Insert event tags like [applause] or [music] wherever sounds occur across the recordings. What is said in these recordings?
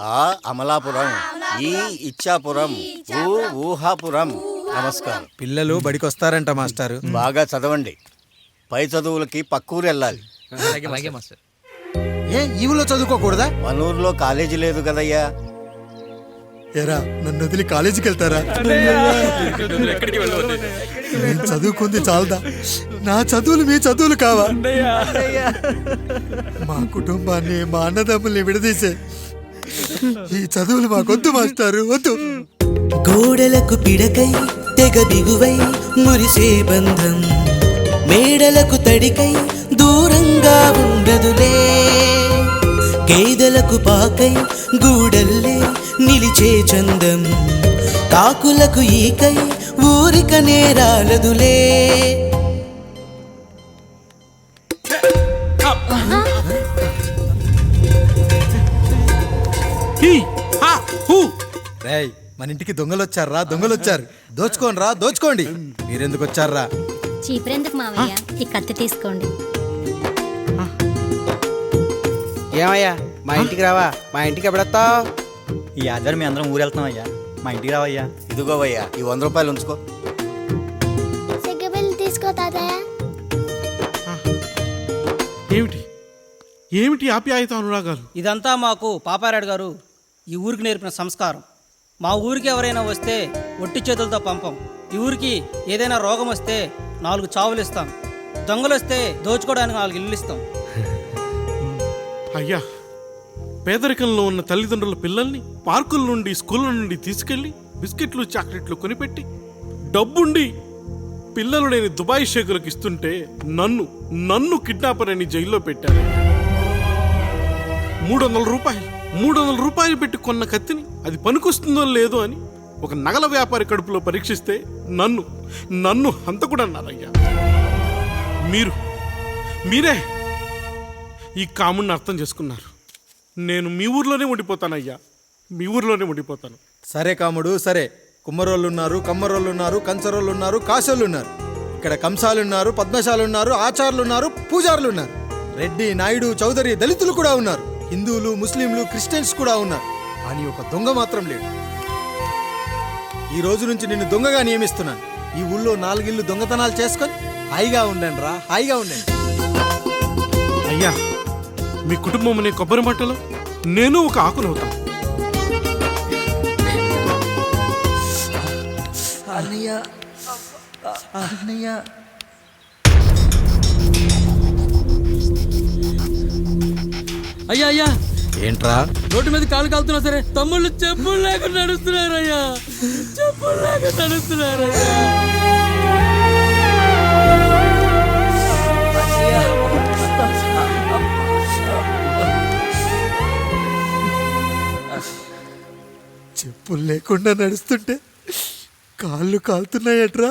ఆ అమలాపురం ఈ ఇచ్చాపురం ఊ ఊహాపురం. నమస్కారం. పిల్లలు బడికొస్తారంట మాస్టారు. బాగా చదవండి. పై చదువులకి పక్కూరు వెళ్ళాలి. ఏ ఈ ఊళ్ళో చదువుకోకూడదా? మన ఊర్లో కాలేజీ లేదు కదయ్యా. ఎరా నన్ను వదిలి కాలేజీకి వెళ్తారా? నేను చదువుకుంది చాలదా. నా చదువులు మీ చదువులు కావా? మా కుటుంబాన్ని మా అన్నదమ్ముల్ని విడదీసే. ఈ చదువులు మాకొద్దు మాస్టారు వద్దు. గోడలకు పిడకై తెగ దిగువై మురిసే బంధం. మేడలకు తడికై దూరంగా ఉండదులే. గేదెలకు పాకై గూడల్లే నిలిచే చందం. కాకులకు ఈకై ఊరిక నేరాలదులే రేయ్ మన ఇంటికి దొంగలు వచ్చారా దొంగలు వచ్చారు దోచుకోండి. రా దోచుకోండి మీరెందుకు వచ్చారా చీపురెందుకు మావయ్య? ఈ కత్తి తీసుకోండి. ఏమయ్యా మా ఇంటికి రావా? మా ఇంటికి ఎప్పుడొస్తావు? ఈ ఆధారం మీ అందరం ఊరు వెళ్తున్నాం అయ్యా మా ఇంటికి రావయ్యా. ఇదిగోవయ్యా ఈ వంద రూపాయలు ఉంచుకో. తీసుకో తాతయ్య. ఏమిటి? ఏమిటి ఆప్యాయత అనురాగాలు? ఇదంతా మాకు పాపారాయుడు గారు ఈ ఊరికి నేర్పిన సంస్కారం. మా ఊరికి ఎవరైనా వస్తే ఒట్టి చేతులతో పంపం. ఈ ఊరికి ఏదైనా రోగం వస్తే నాలుగు చావులు ఇస్తాం. దొంగలు వస్తే దోచుకోవడానికి నాలుగు ఇల్లు ఇస్తాం. అయ్యా పేదరికంలో ఉన్న తల్లిదండ్రుల పిల్లల్ని పార్కుల నుండి స్కూళ్ళ నుండి తీసుకెళ్ళి బిస్కెట్లు చాక్లెట్లు కొనిపెట్టి డబ్బుండి పిల్లలు లేని దుబాయ్ షేకులకు ఇస్తుంటే నన్ను నన్ను కిడ్నాపర్ అని జైల్లో పెట్టారు. మూడు వందల రూపాయలు. మూడు వందల రూపాయలు పెట్టి కొన్న కత్తిని అది పనికొస్తుందో లేదో అని ఒక నగల వ్యాపారి కడుపులో పరీక్షిస్తే నన్ను నన్ను హంతకుడన్నారయ్యా. మీరు మీరే ఈ కాముడిని అర్థం చేసుకున్నారు. నేను మీ ఊర్లోనే ఉండిపోతానయ్యా. మీ ఊర్లోనే ఉండిపోతాను. సరే కాముడు సరే. కుమ్మరోళ్ళు ఉన్నారు కమ్మరోళ్ళు ఉన్నారు కంచరోళ్ళు ఉన్నారు కాశోళ్ళు ఉన్నారు ఇక్కడ కంసాలు ఉన్నారు పద్మశాలు ఉన్నారు ఆచార్యులు ఉన్నారు పూజారులు ఉన్నారు రెడ్డి నాయుడు చౌదరి దళితులు కూడా ఉన్నారు. హిందువులు ముస్లింలు క్రిస్టియన్స్ కూడా ఉన్నారు. కానీ ఒక దొంగ మాత్రం లేడు. ఈ రోజు నుంచి నిన్ను దొంగగా నియమిస్తున్నాను. ఈ ఊళ్ళో నాలుగిల్లు దొంగతనాలు చేసుకొని హాయిగా ఉండండి రా హాయిగా ఉండండి. అయ్యా మీ కుటుంబం అనే కొబ్బరి మట్టలో నేను ఒక ఆకునవుతాను అయ్యా అయ్యా. ఏంట్రా? రోడ్డు మీద కాలు కాలుతున్నా సరే తమ్ముళ్ళు చెప్పులు లేక నడుస్తున్నారు అయ్యా చెప్పులు లేక నడుస్తున్నారు చెప్పులు లేకుండా నడుస్తుంటే కాళ్ళు కాలుతున్నాయట్రా.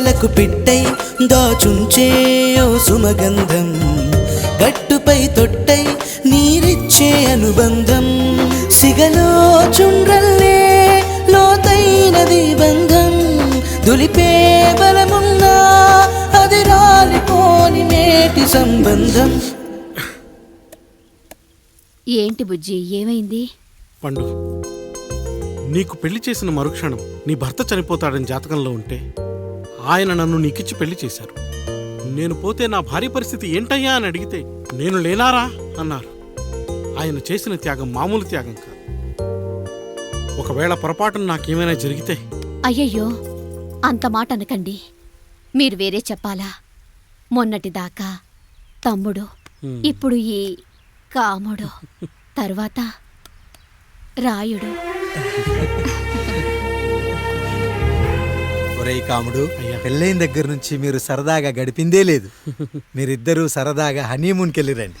చుట్టలకు పిట్టై దాచుంచే ఓ సుమగంధం. గట్టుపై తొట్టై నీరిచ్చే అనుబంధం. సిగలో చుండ్రల్లే లోతైనది బంధం. దులిపే బలమున్నా అది రాలిపోని నేటి సంబంధం. ఏంటి బుజ్జి ఏమైంది? పండు నీకు పెళ్ళి చేసిన మరుక్షణం నీ భర్త చనిపోతాడని జాతకంలో ఉంటే ఆయన నన్ను నీకిచ్చి పెళ్ళి చేశారు. నేను పోతే నా భార్య పరిస్థితి ఏంటయ్యా అని అడిగితే నేను లేనారా? అన్నారు. ఆయన చేసిన త్యాగం మామూలు త్యాగం కాదు. ఒకవేళ పొరపాటున నాకేమైనా జరిగితే? అయ్యయ్యో అంత మాట అనకండి. మీరు వేరే చెప్పాలా? మొన్నటిదాకా తమ్ముడు ఇప్పుడు ఈ కాముడు తర్వాత రాయుడు. ఒరేయ్ కాముడు. పెళ్ళైన దగ్గర నుంచి మీరు సరదాగా గడిపిందే లేదు. మీరిద్దరూ సరదాగా హనీమూన్కి వెళ్ళిరండి.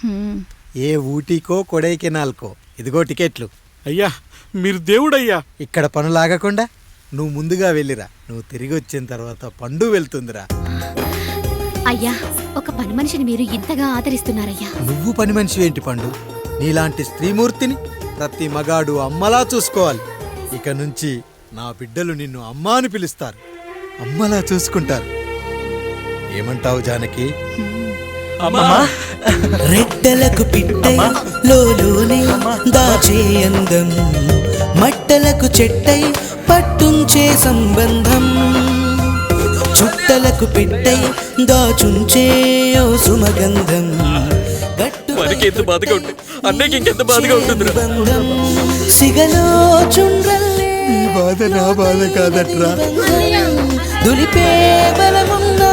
ఏ ఊటీకో కొడైకెనాల్కో. ఇదిగో టికెట్లు. అయ్యా మీరు దేవుడయ్యా. ఇక్కడ పనులాగకుండా నువ్వు ముందుగా వెళ్ళిరా. నువ్వు తిరిగి వచ్చిన తర్వాత పండు వెళ్తుందిరా. అయ్యా ఒక పని మనిషిని మీరు ఇంతగా ఆదరిస్తున్నారయ్యా. నువ్వు పని మనిషి ఏంటి పండు? నీలాంటి స్త్రీమూర్తిని ప్రతి మగాడు అమ్మలా చూసుకోవాలి. ఇక నుంచి నా బిడ్డలు నిన్ను అమ్మా అని పిలుస్తారు. అమ్మలా చూసుకుంటారు. ఏమంటావు జానకి? రెట్టలకు పిట్టై లోలోనే దాచే అందం మట్టలకు చెట్టై పట్టుంచే సంబంధం. చుట్టలకు పిట్టై దాచుంచే ఓ సుమగంధం. మనకి ఎంత బాధగా ఉంటుంది? అన్నయ్యకి ఇంకెంత బాధగా ఉంటుందిరా? బంధం. సిగలో చుండ్రల్లే ఈ బాధ నా బాధ కాదట్రా. దులిపే బలమున్నా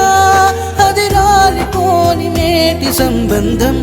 అది రాలిపోని నేటి సంబంధం.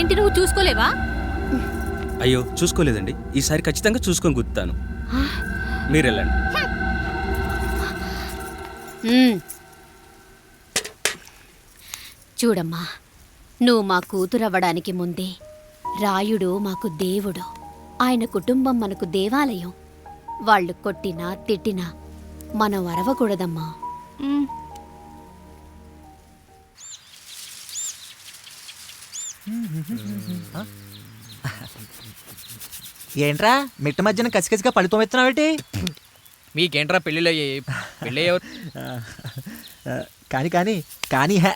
ఏంటి నువ్వు చూసుకోలేవా? అయ్యో చూసుకోలేదండి. ఈసారి ఖచ్చితంగా చూసుకొని గుర్తాను మీరు వెళ్ళండి హ్మ్. చూడమ్మా నువ్వు మా కూతురవ్వడానికి ముందే రాయుడు మాకు దేవుడు. ఆయన కుటుంబం మనకు దేవాలయం. వాళ్ళు కొట్టినా తిట్టినా మనం అరవకూడదమ్మా. ఏంట్రా మిట్ట మధ్యన కసికసిగా పడితోమెత్తున్నావేటి మీకేంట్రా పెళ్ళిలో పెళ్ళి ఎవరు కానీ కానీ కానీ హే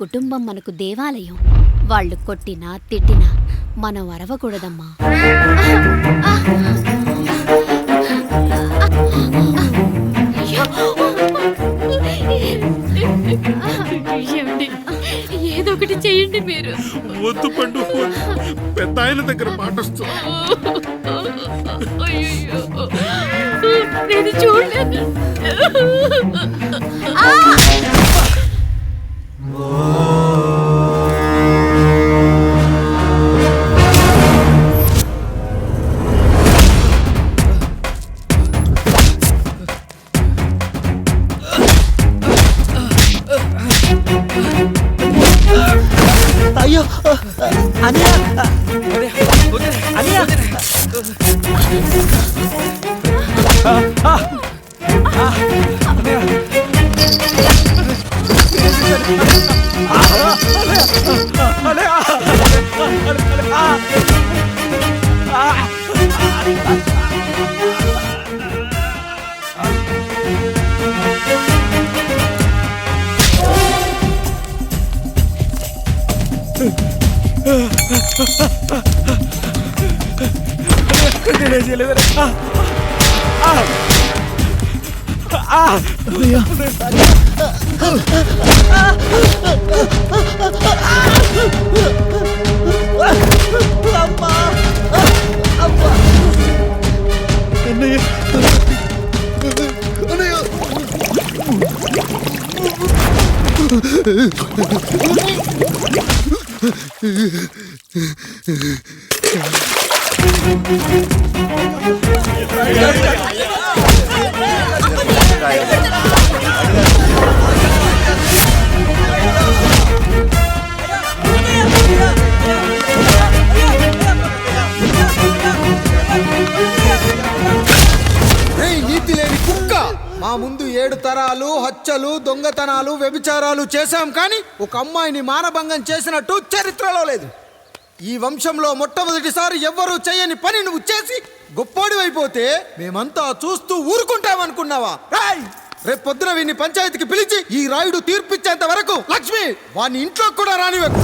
కుటుంబం మనకు దేవాలయం. వాళ్ళు కొట్టినా తిట్టినా మనం అరవకూడదమ్మా ఏదో ఒకటి చేయండి మీరు. వద్దు పండు. పెద్ద ఆయన దగ్గర మాట వస్తుంది అయ్యయ్యో. నేను చూడలేదు. അലിയ അന്നയ്യ అనియా [laughs] రేయ్ [laughs] హత్యలు దొంగతనాలు వ్యభిచారాలు చేశాం కానీ ఒక అమ్మాయిని మానభంగం చేసినట్టు చరిత్రలో లేదు. ఈ వంశంలో మొట్టమొదటిసారి ఎవ్వరూ చేయని పని నువ్వు చేసి గొప్పోడివైపోతే మేమంతా చూస్తూ ఊరుకుంటామనుకున్నావా? రాయ్! రేపు పొద్దున పంచాయతీకి పిలిచి ఈ రాయుడు తీర్పిచ్చేంత వరకు లక్ష్మి వాని ఇంట్లోకి కూడా రానివ్వకు.